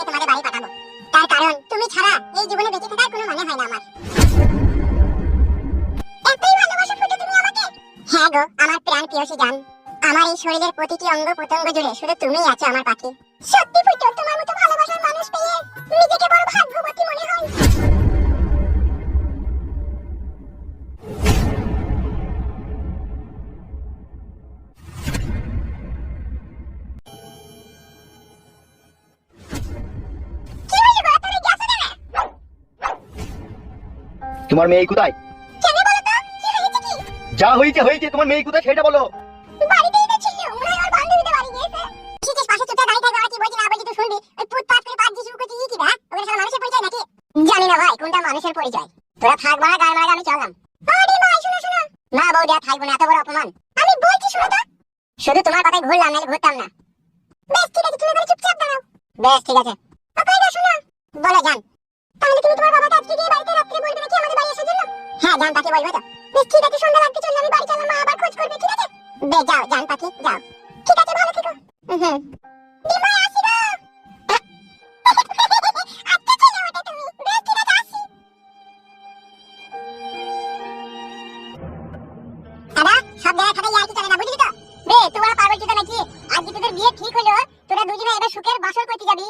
তোমাদের বাড়ি পাঠাবো। তার কারণ তুমি ছাড়া এই জীবনে বেঁচে থাকার কোনো মানে হয় না আমার। আমাকে? হ্যাঁ গো, আমার প্রাণ প্রিয়সী জান। আমার এই শরীরের প্রতিটি অঙ্গ প্রত্যঙ্গ জুড়ে শুধু তুমিই আছো আমার পাখি। সত্যি ফুটো? তোমার মেয়ে কোথায়? যা হয়েছে হয়েছে। তোমার মেয়ে কোথায় সেটা বলো। না জানি ভাই কোনটা মানুষের পরিচয়? তোরা থাক মারা গায়ে মারা আমি চললাম। আরে ভাই শোনো শোনো। না বৌদি আর থাকব না এত বড় অপমান। আমি বলছি শোনো তো। শুধু তোমার কথাই ঘুরলাম নাহলে ঘুরতাম না। বেশ ঠিক আছে তুমি এবারে চুপচাপ দাঁড়াও। বেশ ঠিক আছে। না শোনো। বলো জান। তাহলে তুমি তোমার বাবাকে আজকে গিয়ে বাড়িতে জান তাকে বলব তো? বেশ, ঠিক আছে, সন্ধ্যা লাগতে চললে আমি বাড়ি চললাম, মা আবার খোঁজ করবে, ঠিক আছে? বে যাও, জান পাখি, যাও। ঠিক আছে, ভালো থেকো। হুম। কি তোরা পাগল চোদা নাকি? আজকে তোদের বিয়ে ঠিক হলো, তোরা দুজনে এবার সুখের বাসর করতে যাবি।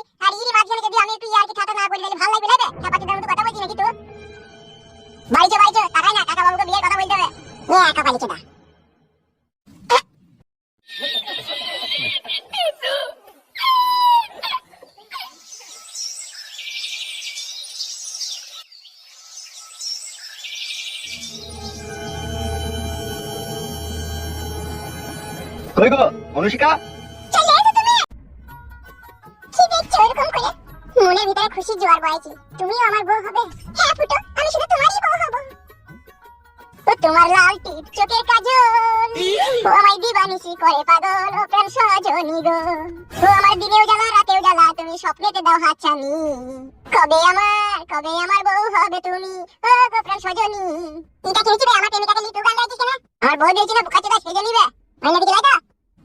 কই গো অনুষ্কা চলে এসো তুমি। কি দেখছ এরকম করে? মনের ভিতরে খুশি জোয়ার বয়েছে। তুমিও আমার বউ হবে। হ্যাঁ ফুটো, আমি শুধু তোমারই বউ হব। ও তোমার লাল টিপ চোখের কাজল। ও আমায় দিবানিসি করে পাগল ও প্রাণ সজনী গো। ও আমার দিনেও জ্বালা, রাতেও জ্বালা, তুমি স্বপ্নেতে দাও হাতছানি কবে আমার কবে আমার বউ হবে তুমি? ও গো প্রাণ সজনী। এটা খেয়েছি বে আমার প্রেমিকাকে লিটু গান গাইছিস কেন? আমার বউ দিয়েছি না বুকা চোদা সেজে নিবে আমি নাকি লাই তো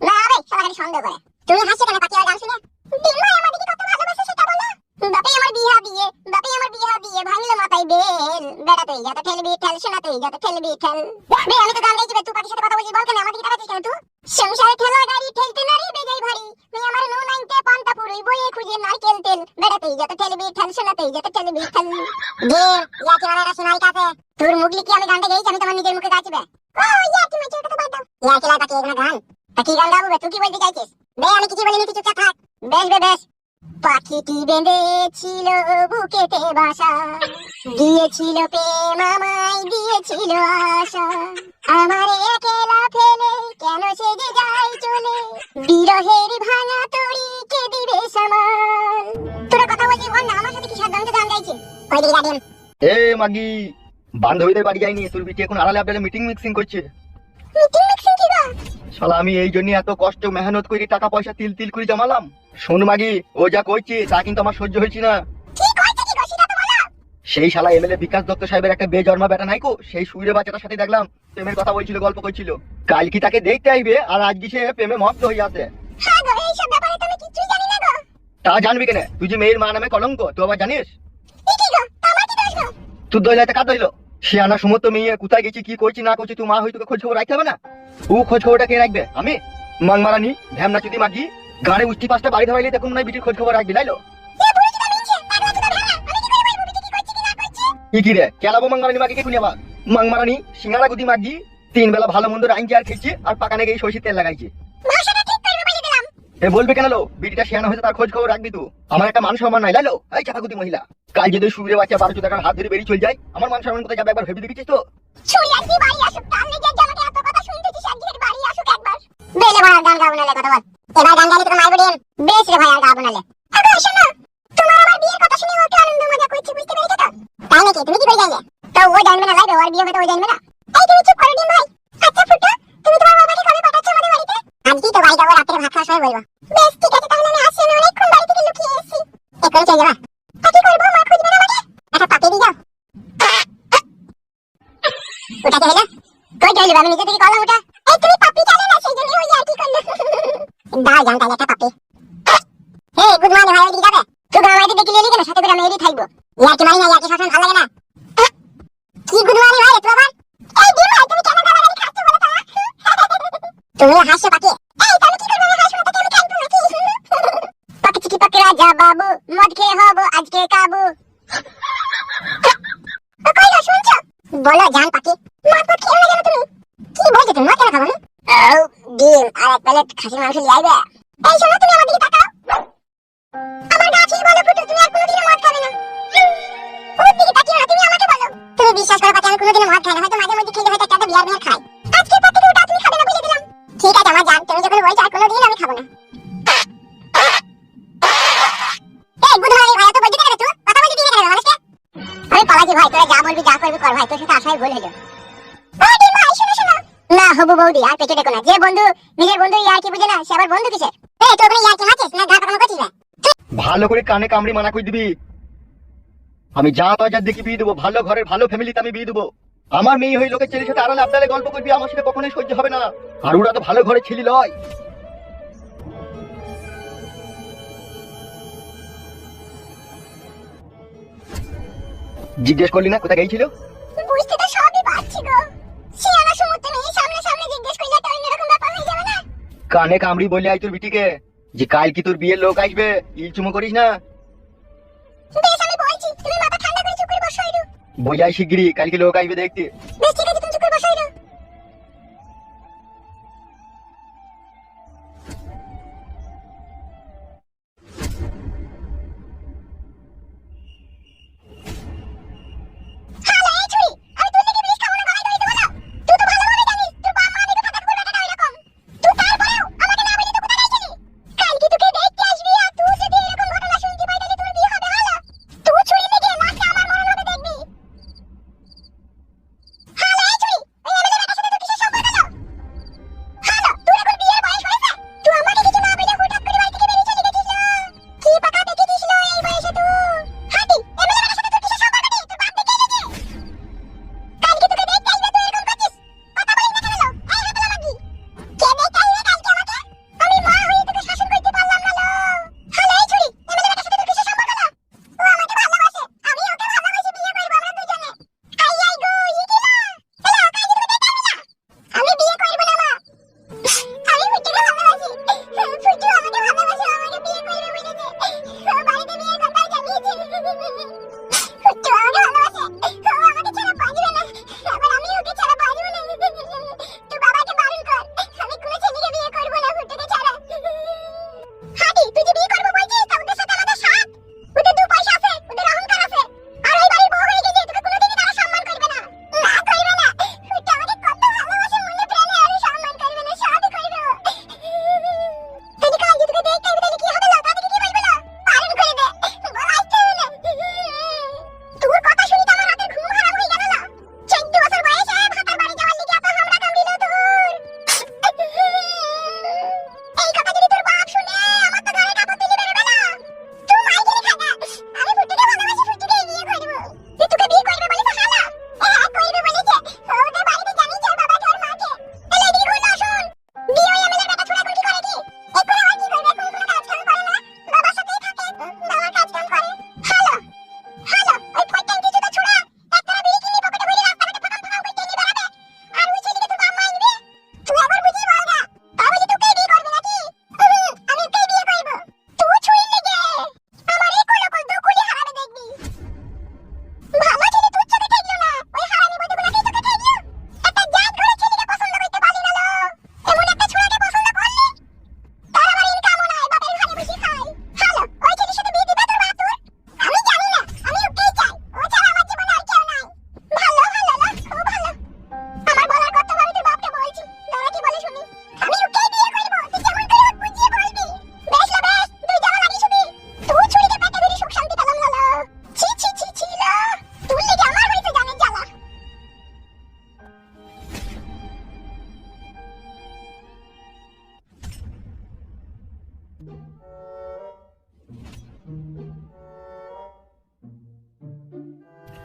না বে সবাই সন্দেহ করে। তুমি হাসছো কেন? কাকিয়ার গান শুনে? দিনমা আমার দিকে কত ভালোবাসে সেটা বলো। বাপে আমার বিয়া দিয়ে বাপে আমার বিয়া দিয়ে ভাঙলো মাথায় বেল। বেড়া তুই যত ঠেলবি ঠেল শোনা যত ঠেলবি ঠেল। বে, আমি তো গান গাইছি তুই পাখির সাথে কথা বলছিস, বল কেন? আমার দিকে তাকাচ্ছিস কেন তুই? সংসারে ঠেলা, গাড়ি ঠেলতে নারী বেজাই ভারী। তুই আমার নো নাইনতে পান্তা পুরুই, বইয়ে খুঁজে নারকেল তেল। বেড়া যত ঠেলবি ঠেল শোনা যত ঠেলবি ঠেল। গে ইয়াকি মারাটা শোনাই কাছে? তোর মুগলি কি আমি গানটা গেয়েছি আমি তোমার নিজের মুখে গাইছি, বে। ও ইয়াকি মাছের কথা বাদ দাও। ইয়াকি লাই পাখি, এগুলো গান? কি গান গাবো তুই কি বলতে চাইছিস? বে আমি কিছু বলিনি তুই চুপচাপ থাক। বেশ বে বেশ। পাখিটি বেঁধেছিল বুকেতে বাসা। দিয়েছিল প্রেম আমায় দিয়েছিল আশা। আমার একলা ফেলে কেন সে যে যায় চলে? বিরহের ভাঙা তরি কে দিবে সামাল? তোরা কথা বলছিস বল না আমার সাথে কি সাধারণত গান গাইছে ওই দিকে গার্ডিয়ান এ মাগি বান্ধবীদের বাড়ি যাইনি? তোর বিটি এখন আড়ালে আপনাদের মিটিং মিক্সিং করছে। মিটিং মিক্সিং শালা আমি এই জন্য এত কষ্ট মেহনত করে টাকা পয়সা তিল তিল করে জমালাম। শোন মাগি ও যা কইছে তা কিন্তু আমার সহ্য হয়েছে না। সেই শালা এমএলএ বিকাশ দত্ত সাহেবের একটা বেজন্মা বেটা নাইকো সেই সুইরে বাচ্চাটার সাথে দেখলাম প্রেমের কথা বলছিল গল্প করছিল। কাল কি তাকে দেখতে আইবে? আর আজকে সে প্রেমে মগ্ন হয়ে আছে? তো জানবি কেন? তুই যে মেয়ের মা নামে কলঙ্ক তুই আবার জানিস? তুই দইলাতে কাদ দইল? সমস্ত মেয়ে কোথায় গেছি, কি করছি, না করছি তুই মা হয়তো খোঁজ খবর রাখতে হবে না? ও খোঁজ খবরটা কে রাখবে? আমি? মাং মারানি ভ্যামনা পাঁচটা বাড়ি ধরাইলে তখন নয় বিটির খোঁজ খবর রাখবি বুড়ি কি কি রে? কেলাবো মাং মারানি মাগিকে খুলে আবার? মাং সিঙ্গারা গুদি মাগি, তিন বেলা ভালো মন্দ রাইন আর খেয়েছি আর পাকানে গিয়ে সরষের তেল লাগাইছি। এ বলবে কেন লো বিটিটা শিয়ানো হয়েছে, তার খোঁজ খবর রাখবি তুই আমার একটা মান সম্মান নাই লাইলো এই চাপাকুতি মহিলা। কাল যদি সুরে বাচ্চা বারোশো টাকার হাত ধরে বেরিয়ে চলে যায়, আমার মান সম্মান কোথায় যাবে একবার ভেবে দেখেছিস তো? তো? তুমি কি করে জানলে? তো ও জানবে না লাইবে ওর বিয়ে হবে তো ও জানবে না। এই তুমি চুপ করো ডিম ভাই। আচ্ছা ফুটো। いわ。বলো জান পাখি। মদ মদ খেয়ে না তুমি? কি বলছো তুমি? কেন খাব ও ডিম আর এক প্লেট খাসির মাংস লিয়ে আইবে। এই শোনো তুমি আমার দিকে তাকাও। আমার গাছেই বলো ফুটু তুমি আর কোনোদিনও মদ খাবে না। ওর দিকে তাকিও না তুমি আমাকে বলো। তুমি বিশ্বাস করো পাখি আমি কোনোদিনও মদ খাই না হয়তো মাঝে মধ্যে খেলে হয়তো একটা বিয়ার বিয়ার খাই। আজকে পর থেকে ওটা তুমি খাবে না বলে দিলাম। ঠিক আছে আমার জান তুমি যখন বলছো আর কোনোদিন আমি খাব না। আমি ভাই, তোরা যা বলবি যা করবি কর, ভাই, তোর সাথে আশাই ভুল হলো। না, হবু বৌদি, আর পেটে দেখো না। যে বন্ধু, নিজের বন্ধু ইয়ার কি বুঝে না, সে আবার বন্ধু কিসের? এই, তোর কোনো ইয়ার কি মাছিস না গা পাকানো করছিস না ভালো করে কানে কামড়ি মানা করে দিবি। আমি যা বাজার দেখি বিয়ে দেবো, ভালো ঘরের, ভালো ফ্যামিলিতে আমি বিয়ে দেবো। আমার মেয়ে হয়ে লোকের ছেলের সাথে আড়ালে আপনারে গল্প করবি, আমার সাথে কখনোই সহ্য হবে না। আর ওরা তো ভালো ঘরে ছেলে লয়। জিজ্ঞেস করলি না কোথায় গেছিল বুঝতে তো সবই পারছি গো। সিয়ানা সমুদ্র মেয়ে সামনে সামনে জিজ্ঞেস করলে তো অন্যরকম ব্যাপার হয়ে যাবে না। কানে কামড়ি বলে আই তোর বিটিকে যে কাল কি তোর বিয়ের লোক আসবে ইল চুমো করিস না? বেশ আমি বলছি তুমি মাথা ঠান্ডা করে চুপ করে বসো বইলাই বোঝাই শিগগিরি কালকে লোক আসবে দেখতে। বেশ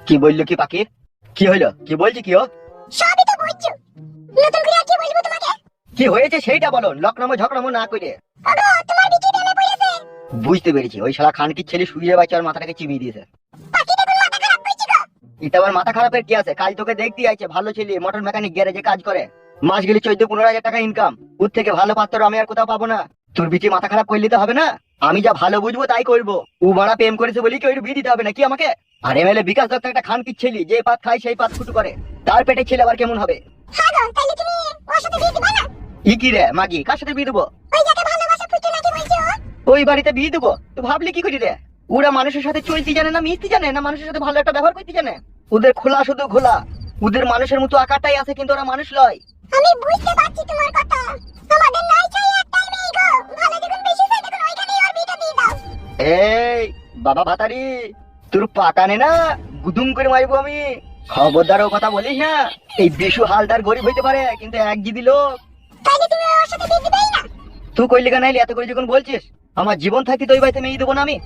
কি বলল কি পাখি কি হইল কি বলছি কি ও? সবই তো বুঝছ। নতুন করে আর কি বলব তোমাকে? কি হয়েছে সেইটা বলো লকনামো ঝকনামো না করে। ওগো, তোমার বিটি প্রেমে পড়েছে। বুঝতে পেরেছি ওই শালা খানকির ছেলে শুয়ে বাচ্চা ওর মাথাটাকে চিবিয়ে দিয়েছে। এটা আবার মাথা খারাপের কি আছে? কাল তোকে দেখতে আইছে ভালো ছেলে মোটর মেকানিক গ্যারেজে কাজ করে। মাস গেলে চোদ্দ পনেরো হাজার টাকা ইনকাম ওর থেকে ভালো পাত্র আমি আর কোথাও পাবো না। তোর বিটি মাথা খারাপ করলে তো হবে না। আমি যা ভালো বুঝব তাই করব। ও বাড়া প্রেম করেছে বলি কি ওই বিয়ে দিতে হবে নাকি আমাকে? আর এমএলএ বিকাশ দত্ত একটা খান কি ছেলে যে পাত খায় সেই পাত ফুটু করে। তার পেটে ছেলে আবার কেমন হবে? হ্যাঁ ই কি রে মাগি কার সাথে বিয়ে দেবো? ওই বাড়িতে বিয়ে দেবো। তো ভাবলি কি করি রে? ওরা মানুষের সাথে চলতে জানে না মিশতে জানে না মানুষের সাথে ভালো একটা ব্যবহার করতে জানে? ওদের খোলা শুধু খোলা। ওদের মানুষের মতো আকারটাই আছে কিন্তু ওরা মানুষ লয়। আমি বুঝতে পারছি তোমার কথা। এই বাবা ভাতারি তোর পাকানে না গুদুম করে মারবো আমি। খবরদার ও কথা বলিস না এই বিশু হালদার গরিব হইতে পারে কিন্তু এক জিদি লোক। তুই কইলি কেন এত করে যখন বলছিস আমার জীবন থাকি তো ওই বাড়িতে মেয়ে দেবো না আমি।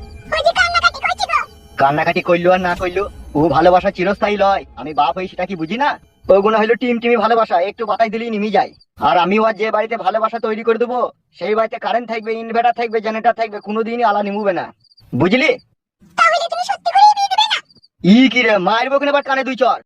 কান্নাকাটি করল আর না করল ও ভালোবাসা চিরস্থায়ী লয় আমি বাপ হই সেটা কি বুঝি না? ওগুলো হলো টিম টিমি ভালোবাসা একটু বাতাই দিলেই নিমি যায়। আর আমিও আর যে বাড়িতে ভালোবাসা তৈরি করে দেবো সেই বাড়িতে কারেন্ট থাকবে ইনভার্টার থাকবে জেনারেটর থাকবে কোনোদিনই আলা নিমুবে না। বুঝলি? ই কি রে মারবো কিনা আবার কানে দুই চর?